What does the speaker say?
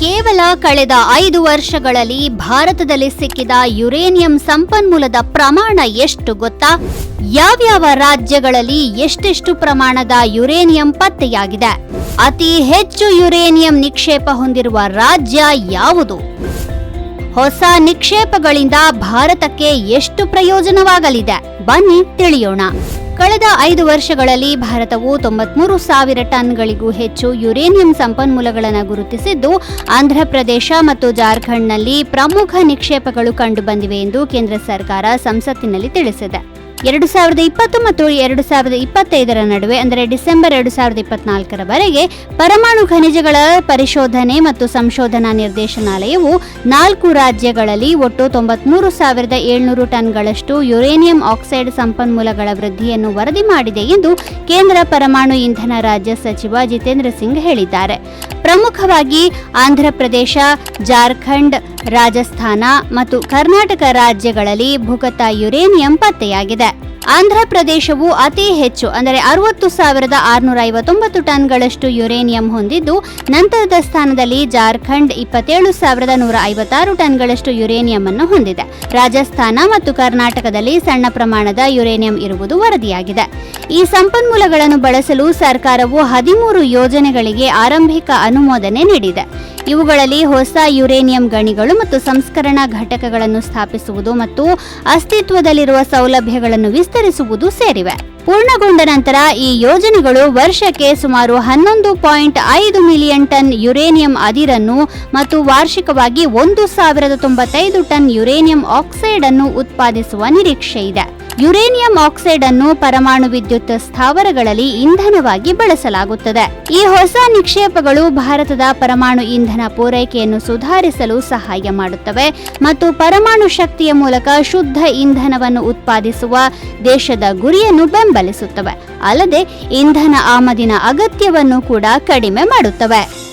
ಕೇವಲ ಕಳೆದ ಐದು ವರ್ಷಗಳಲ್ಲಿ ಭಾರತದಲ್ಲಿ ಸಿಕ್ಕಿದ ಯುರೇನಿಯಂ ಸಂಪನ್ಮೂಲದ ಪ್ರಮಾಣ ಎಷ್ಟು ಗೊತ್ತಾ? ಯಾವ್ಯಾವ ರಾಜ್ಯಗಳಲ್ಲಿ ಎಷ್ಟೆಷ್ಟು ಪ್ರಮಾಣದ ಯುರೇನಿಯಂ ಪತ್ತೆಯಾಗಿದೆ? ಅತಿ ಹೆಚ್ಚು ಯುರೇನಿಯಂ ನಿಕ್ಷೇಪ ಹೊಂದಿರುವ ರಾಜ್ಯ ಯಾವುದು? ಹೊಸ ನಿಕ್ಷೇಪಗಳಿಂದ ಭಾರತಕ್ಕೆ ಎಷ್ಟು ಪ್ರಯೋಜನವಾಗಲಿದೆ? ಬನ್ನಿ ತಿಳಿಯೋಣ. ಕಳೆದ ಐದು ವರ್ಷಗಳಲ್ಲಿ ಭಾರತವು ತೊಂಬತ್ಮೂರು ಸಾವಿರ ಟನ್ಗಳಿಗೂ ಹೆಚ್ಚು ಯುರೇನಿಯಂ ಸಂಪನ್ಮೂಲಗಳನ್ನು ಗುರುತಿಸಿದ್ದು ಆಂಧ್ರಪ್ರದೇಶ ಮತ್ತು ಜಾರ್ಖಂಡ್ನಲ್ಲಿ ಪ್ರಮುಖ ನಿಕ್ಷೇಪಗಳು ಕಂಡುಬಂದಿವೆ ಎಂದು ಕೇಂದ್ರ ಸರ್ಕಾರ ಸಂಸತ್ತಿನಲ್ಲಿ ತಿಳಿಸಿದೆ. ಎರಡು ಸಾವಿರದ ಇಪ್ಪತ್ತು ಮತ್ತು ಎರಡು ಸಾವಿರದ ಇಪ್ಪತ್ತೈದರ ನಡುವೆ, ಅಂದರೆ ಡಿಸೆಂಬರ್ ಎರಡು ಸಾವಿರದ ಇಪ್ಪತ್ನಾಲ್ಕರವರೆಗೆ, ಪರಮಾಣು ಖನಿಜಗಳ ಪರಿಶೋಧನೆ ಮತ್ತು ಸಂಶೋಧನಾ ನಿರ್ದೇಶನಾಲಯವು ನಾಲ್ಕು ರಾಜ್ಯಗಳಲ್ಲಿ ಒಟ್ಟು ತೊಂಬತ್ಮೂರು ಸಾವಿರದ ಏಳ್ನೂರು ಟನ್ಗಳಷ್ಟು ಯುರೇನಿಯಂ ಆಕ್ಸೈಡ್ ಸಂಪನ್ಮೂಲಗಳ ವೃದ್ಧಿಯನ್ನು ವರದಿ ಮಾಡಿದೆ ಎಂದು ಕೇಂದ್ರ ಪರಮಾಣು ಇಂಧನ ರಾಜ್ಯ ಸಚಿವ ಜಿತೇಂದ್ರ ಸಿಂಗ್ ಹೇಳಿದ್ದಾರೆ. ಪ್ರಮುಖವಾಗಿ ಆಂಧ್ರಪ್ರದೇಶ ಜಾರ್ಖಂಡ್, ರಾಜಸ್ಥಾನ ಮತ್ತು ಕರ್ನಾಟಕ ರಾಜ್ಯಗಳಲ್ಲಿ ಭೂಗತ ಯುರೇನಿಯಂ ಪತ್ತೆಯಾಗಿದೆ. ಆಂಧ್ರಪ್ರದೇಶವು ಅತಿ ಹೆಚ್ಚು, ಅಂದರೆ ಅರವತ್ತು ಸಾವಿರದ ಆರುನೂರ ಐವತ್ತೊಂಬತ್ತು ಟನ್ಗಳಷ್ಟು ಯುರೇನಿಯಂ ಹೊಂದಿದ್ದು, ನಂತರದ ಸ್ಥಾನದಲ್ಲಿ ಜಾರ್ಖಂಡ್ ಇಪ್ಪತ್ತೇಳು ಸಾವಿರದ ನೂರ ಐವತ್ತಾರು ಟನ್ಗಳಷ್ಟು ಯುರೇನಿಯಂ ಅನ್ನು ಹೊಂದಿದೆ. ರಾಜಸ್ಥಾನ ಮತ್ತು ಕರ್ನಾಟಕದಲ್ಲಿ ಸಣ್ಣ ಪ್ರಮಾಣದ ಯುರೇನಿಯಂ ಇರುವುದು ವರದಿಯಾಗಿದೆ. ಈ ಸಂಪನ್ಮೂಲಗಳನ್ನು ಬಳಸಲು ಸರ್ಕಾರವು ಹದಿಮೂರು ಯೋಜನೆಗಳಿಗೆ ಆರಂಭಿಕ ಅನುಮೋದನೆ ನೀಡಿದೆ. ಇವುಗಳಲ್ಲಿ ಹೊಸ ಯುರೇನಿಯಂ ಗಣಿಗಳು ಮತ್ತು ಸಂಸ್ಕರಣಾ ಘಟಕಗಳನ್ನು ಸ್ಥಾಪಿಸುವುದು ಮತ್ತು ಅಸ್ತಿತ್ವದಲ್ಲಿರುವ ಸೌಲಭ್ಯಗಳನ್ನು ವಿಸ್ತರಿಸುವುದು ಸೇರಿವೆ. ಪೂರ್ಣಗೊಂಡ ನಂತರ ಈ ಯೋಜನೆಗಳು ವರ್ಷಕ್ಕೆ ಸುಮಾರು ಹನ್ನೊಂದು ಪಾಯಿಂಟ್ ಐದು ಮಿಲಿಯನ್ ಟನ್ ಯುರೇನಿಯಂ ಅದಿರನ್ನು ಮತ್ತು ವಾರ್ಷಿಕವಾಗಿ ಒಂದು ಸಾವಿರದ ತೊಂಬತ್ತೈದು ಟನ್ ಯುರೇನಿಯಂ ಆಕ್ಸೈಡ್ ಅನ್ನು ಉತ್ಪಾದಿಸುವ ನಿರೀಕ್ಷೆ ಇದೆ. ಯುರೇನಿಯಂ ಆಕ್ಸೈಡ್ ಅನ್ನು ಪರಮಾಣು ವಿದ್ಯುತ್ ಸ್ಥಾವರಗಳಲ್ಲಿ ಇಂಧನವಾಗಿ ಬಳಸಲಾಗುತ್ತದೆ. ಈ ಹೊಸ ನಿಕ್ಷೇಪಗಳು ಭಾರತದ ಪರಮಾಣು ಇಂಧನ ಪೂರೈಕೆಯನ್ನು ಸುಧಾರಿಸಲು ಸಹಾಯ ಮಾಡುತ್ತವೆ ಮತ್ತು ಪರಮಾಣು ಶಕ್ತಿಯ ಮೂಲಕ ಶುದ್ಧ ಇಂಧನವನ್ನು ಉತ್ಪಾದಿಸುವ ದೇಶದ ಗುರಿಯನ್ನು ಬೆಂಬಲಿಸುತ್ತವೆ. ಅಲ್ಲದೆ ಇಂಧನ ಆಮದಿನ ಅಗತ್ಯವನ್ನು ಕೂಡ ಕಡಿಮೆ ಮಾಡುತ್ತವೆ.